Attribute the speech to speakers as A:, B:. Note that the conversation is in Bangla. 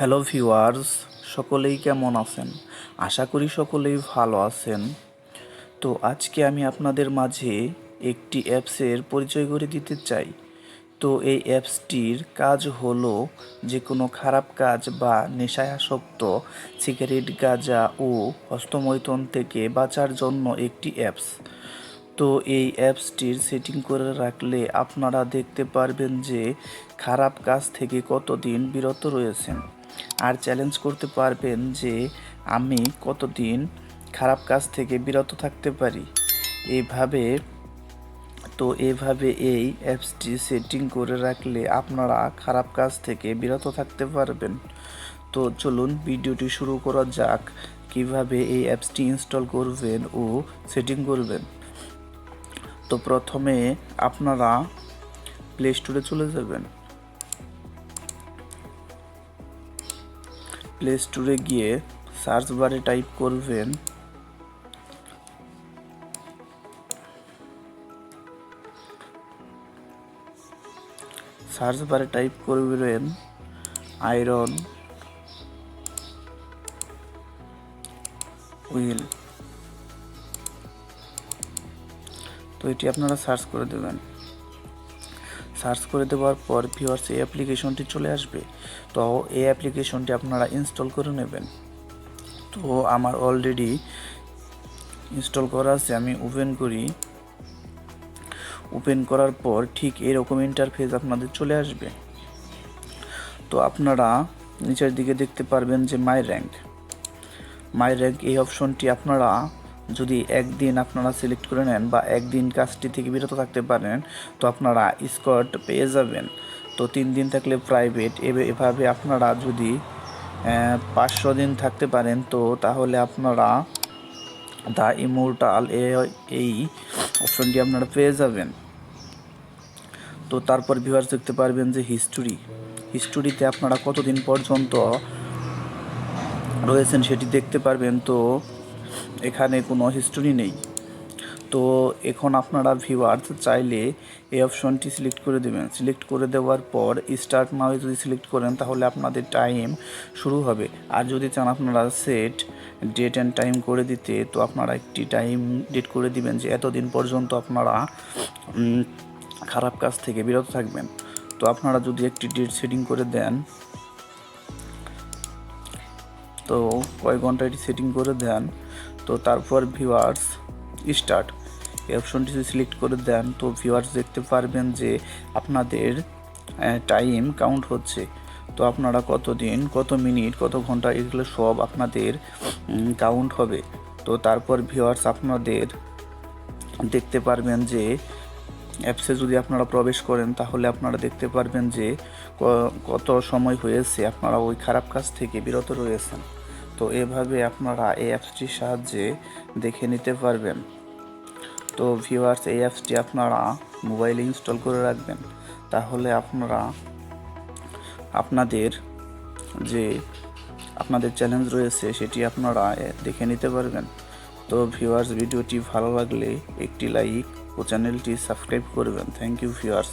A: হ্যালো ভিউয়ার্স, সকলেই কেমন আছেন? আশা করি সকলেই ভালো আছেন। তো আজকে আমি আপনাদের মাঝে একটি অ্যাপসের পরিচয় করে দিতে চাই। তো এই অ্যাপসটির কাজ হলো যে কোনো খারাপ কাজ বা নেশায় আসক্ত সিগারেট, গাঁজা ও হস্তমৈথুন থেকে বাঁচার জন্য একটি অ্যাপস। তো এই অ্যাপসটির সেটিং করে রাখলে আপনারা দেখতে পারবেন যে খারাপ কাজ থেকে কতদিন বিরত রয়েছেন। আর চ্যালেঞ্জ করতে পারবেন যে আমি কতদিন খারাপ কাজ থেকে বিরত থাকতে পারি। এইভাবে তো এভাবে এই অ্যাপসটি সেটিং করে রাখলে আপনারা খারাপ কাজ থেকে বিরত থাকতে পারবেন। তো চলুন ভিডিওটি শুরু করা যাক, কীভাবে এই অ্যাপসটি ইনস্টল করবেন ও সেটিং করবেন। তো প্রথমে আপনারা প্লে স্টোরে চলে যাবেন। প্লে স্টোরে গিয়ে সার্চ বারে টাইপ করবেন সার্চ বারে টাইপ করবেন আয়রন হুইল তো এটি আপনারা সার্চ করে দেবেন। সার্চ করে দেওয়ার পর ভিউয়ার্স, এই অ্যাপ্লিকেশনটি চলে আসবে। তো এই অ্যাপ্লিকেশনটি আপনারা ইনস্টল করে নেবেন। তো আমার অলরেডি ইনস্টল করা আছে, আমি ওপেন করি। ওপেন করার পর ঠিক এরকম ইন্টারফেস আপনাদের চলে আসবে। তো আপনারা নিচের দিকে দেখতে পারবেন যে মাই র্যাঙ্ক। মাই র্যাঙ্ক এই অপশনটি আপনারা যদি একদিন আপনারা সিলেক্ট করে নেন বা একদিন কাজটি থেকে বিরত থাকতে পারেন, তো আপনারা স্কট পেয়ে যাবেন। তো তিন দিন থাকলে প্রাইভেট এভাবে আপনারা যদি পাঁচশো দিন থাকতে পারেন, তো তাহলে আপনারা দ্য ইমোর্টাল এই অপশনটি আপনারা পেয়ে যাবেন। তো তারপর ভিউয়ার্স দেখতে পারবেন যে হিস্টোরি হিস্টোরিতে আপনারা কতদিন পর্যন্ত রয়েছেন সেটি দেখতে পারবেন। তো এখানে কোনো হিস্টোরি নেই। তো এখন আপনারা ভিউয়ার্স চাইলে এই অপশনটি সিলেক্ট করে দেবেন। সিলেক্ট করে দেওয়ার পর স্টার্ট নাও যদি সিলেক্ট করেন তাহলে আপনাদের টাইম শুরু হবে। আর যদি চান আপনারা সেট ডেট অ্যান্ড টাইম করে দিতে, তো আপনারা একটি টাইম ডেট করে দিবেন যে এতদিন পর্যন্ত আপনারা খারাপ কাজ থেকে বিরত থাকবেন। তো আপনারা যদি একটি ডেট সেটিং করে দেন তো কয় ঘণ্টা এটি সেটিং করে দেন। তো তারপর ভিউয়ার্স স্টার্ট এই অপশনটি সিলেক্ট করে দেন, তো ভিউয়ার্স দেখতে পারবেন যে আপনাদের টাইম কাউন্ট হচ্ছে। তো আপনারা কত দিন কত মিনিট কত ঘণ্টা এগুলো সব আপনাদের কাউন্ট হবে। তো তারপর ভিউয়ার্স আপনাদের দেখতে পারবেন যে অ্যাপসে যদি আপনারা প্রবেশ করেন, তাহলে আপনারা দেখতে পারবেন যে কত সময় হয়েছে, আপনারা ওই খারাপ কাজ থেকে বিরত রয়েছেন। তো এভাবে আপনারা এই অ্যাপসটির সাহায্যে দেখে নিতে পারবেন। তো ভিউয়ার্স এই অ্যাপসটি আপনারা মোবাইলে ইনস্টল করে রাখবেন। তাহলে আপনারা আপনাদের যে আপনাদের চ্যালেঞ্জ রয়েছে, সেটি আপনারা দেখে নিতে পারবেন। তো ভিউয়ার্স ভিডিওটি ভালো লাগলে একটি লাইক ও চ্যানেলটি সাবস্ক্রাইব করবেন। Thank you viewers